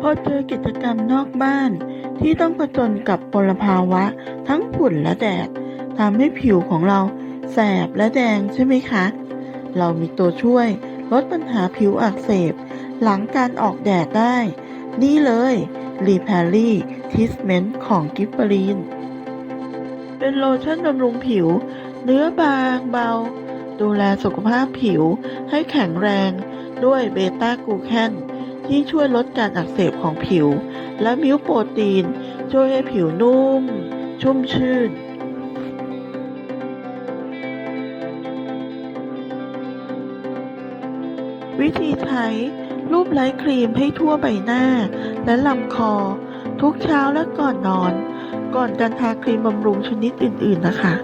พอเจอกิจกรรมนอกบ้าน ที่ต้องผจญกับมลภาวะ ทั้งฝุ่นและแดดทำให้ผิวของเราแสบและแดงใช่ไหมคะ เรามีตัวช่วยลดปัญหาผิวอักเสบ หลังการออกแดดได้ นี่เลยรีแพรี่ทิสเมนต์ของกิฟเฟอรีน เป็นโลชั่นบำรุงผิว เนื้อบางเบา ดูแลสุขภาพผิวให้แข็งแรงด้วยเบต้ากูแคน ที่ช่วยลดการอักเสบของผิว และมิวโปรตีน ช่วยให้ผิวนุ่ม ชุ่มชื่น วิธีใช้รูปไล้ครีมให้ทั่วใบหน้า และลำคอ ทุกเช้าและก่อนนอน ก่อนการทาครีมบำรุงชนิดอื่น ๆ นะคะ